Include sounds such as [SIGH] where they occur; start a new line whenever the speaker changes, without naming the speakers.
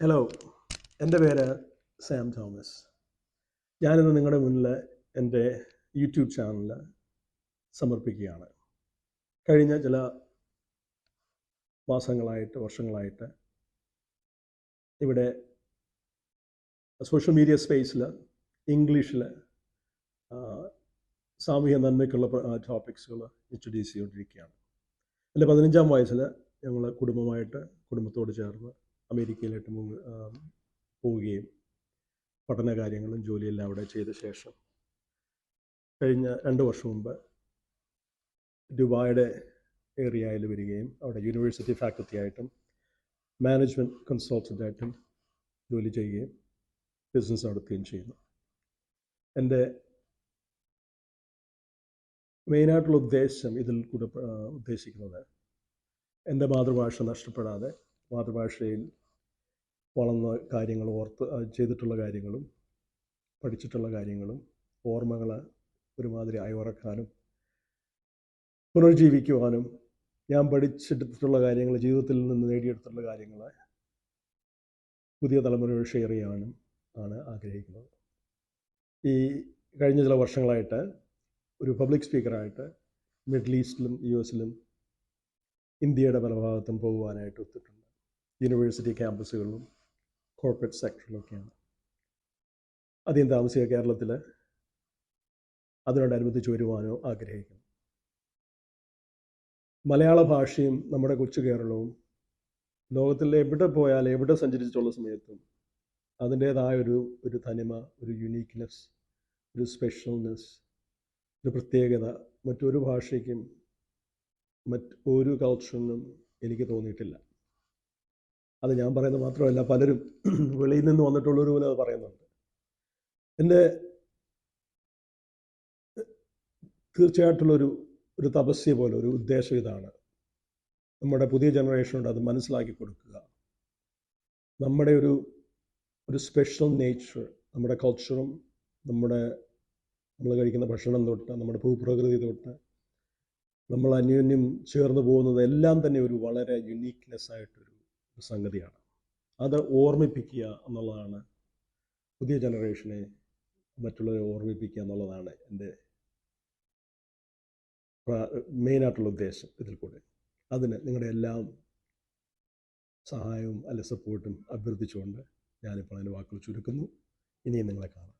Hello എന്റെ പേര് Sam Thomas ഞാനിന്ന് നിങ്ങളുടെ മുന്നിൽ എന്റെ യൂട്യൂബ് ചാനൽ സമർപ്പിക്കുകയാണ്. കഴിഞ്ഞ ചില മാസങ്ങളായിട്ട് വർഷങ്ങളായിട്ട് ഇവിടെ സോഷ്യൽ മീഡിയ സ്പേസിൽ ഇംഗ്ലീഷിൽ സാമൂഹ്യ നന്മയ്ക്കുള്ള ടോപ്പിക്സുകൾ ഇൻട്രൊഡ്യൂസ് ചെയ്തുകൊണ്ടിരിക്കുകയാണ്. എന്റെ പതിനഞ്ചാം വയസ്സിൽ ഞങ്ങൾ കുടുംബമായിട്ട് കുടുംബത്തോട് ചേർന്ന് അമേരിക്കയിലോട്ട് പോവുകയും പഠന കാര്യങ്ങളും ജോലിയെല്ലാം അവിടെ ചെയ്ത ശേഷം കഴിഞ്ഞ രണ്ട് വർഷം മുമ്പ് ദുബായുടെ ഏരിയയിൽ വരികയും അവിടെ യൂണിവേഴ്സിറ്റി ഫാക്കൽറ്റി ആയിട്ടും മാനേജ്മെന്റ് കൺസൾട്ടന്റ് ആയിട്ടും ജോലി ചെയ്യുകയും ബിസിനസ് നടത്തുകയും ചെയ്യുന്നു. എന്റെ മെയിനായിട്ടുള്ള ഉദ്ദേശം ഇതിൽ കൂടെ ഉദ്ദേശിക്കുന്നത് എന്റെ മാതൃഭാഷ നഷ്ടപ്പെടാതെ മാതൃഭാഷയിൽ വളർന്ന കാര്യങ്ങൾ ഓർത്ത് ചെയ്തിട്ടുള്ള കാര്യങ്ങളും പഠിച്ചിട്ടുള്ള കാര്യങ്ങളും ഓർമ്മകൾ ഒരുമാതിരി അയവറക്കാനും പുനർജീവിക്കുവാനും ഞാൻ പഠിച്ചെടുത്തിട്ടുള്ള കാര്യങ്ങൾ ജീവിതത്തിൽ നിന്ന് നേടിയെടുത്തിട്ടുള്ള കാര്യങ്ങൾ പുതിയ തലമുറയോട് ഷെയർ ചെയ്യാനും ആണ് ആഗ്രഹിക്കുന്നത്. ഈ കഴിഞ്ഞ ചില വർഷങ്ങളായിട്ട് ഒരു പബ്ലിക് സ്പീക്കറായിട്ട് മിഡിൽ ഈസ്റ്റിലും യു എസിലും ഇന്ത്യയുടെ പല ഭാഗത്തും പോകുവാനായിട്ട് ഒത്തിട്ടുണ്ട്. യൂണിവേഴ്സിറ്റി ക്യാമ്പസുകളിലും കോർപ്പറേറ്റ് സെക്ടറിലൊക്കെയാണ് അധികം താമസിക്കുക കേരളത്തിൽ അതിനോടനുബന്ധിച്ച് വരുവാനോ ആഗ്രഹിക്കുന്നു. മലയാള ഭാഷയും നമ്മുടെ കൊച്ചു കേരളവും ലോകത്തിൽ എവിടെ പോയാൽ എവിടെ സഞ്ചരിച്ചിട്ടുള്ള സമയത്തും അതിന്റേതായ ഒരു ഒരു തനിമ ഒരു യുണീക്ക്നെസ് ഒരു സ്പെഷ്യൽനെസ് ഒരു പ്രത്യേകത മറ്റൊരു ഭാഷയ്ക്കും ഒരു കൾച്ചറിനും എനിക്ക് തോന്നിയിട്ടില്ല. അത് ഞാൻ പറയുന്നത് മാത്രമല്ല പലരും [CLEARS THROAT] വെളിയിൽ നിന്ന് വന്നിട്ടുള്ളവർ പോലും അത് പറയുന്നുണ്ട്. എന്റെ തീർച്ചയായിട്ടുള്ളൊരു ഒരു തപസ്യ പോലെ ഒരു ഉദ്ദേശം ഇതാണ്. നമ്മുടെ പുതിയ ജനറേഷനോട് അത് മനസ്സിലാക്കി കൊടുക്കുക. നമ്മുടെ ഒരു ഒരു സ്പെഷ്യൽ നേച്ചർ നമ്മുടെ കൾച്ചറും നമ്മുടെ നമ്മൾ കഴിക്കുന്ന ഭക്ഷണം തൊട്ട് നമ്മുടെ ഭൂപ്രകൃതി തൊട്ട് നമ്മൾ അന്യോന്യം ചേർന്ന് പോകുന്നത് എല്ലാം തന്നെ ഒരു വളരെ യുണീക്ക്നെസ് ആയിട്ടൊരു സംഗതിയാണ്. അത് ഓർമ്മിപ്പിക്കുക എന്നുള്ളതാണ്. പുതിയ ജനറേഷനെ മറ്റുള്ളവരെ ഓർമ്മിപ്പിക്കുക എന്നുള്ളതാണ് എന്റെ മെയിനായിട്ടുള്ള ഉദ്ദേശം ഇതിൽ കൂടെ. അതിന് നിങ്ങളുടെ എല്ലാം സഹായവും അല്ലെ സപ്പോർട്ടും അഭ്യർത്ഥിച്ചുകൊണ്ട് ഞാനിപ്പോൾ അതിന്റെ വാക്കുകൾ ചുരുക്കുന്നു. ഇനിയും നിങ്ങളെ കാണാം.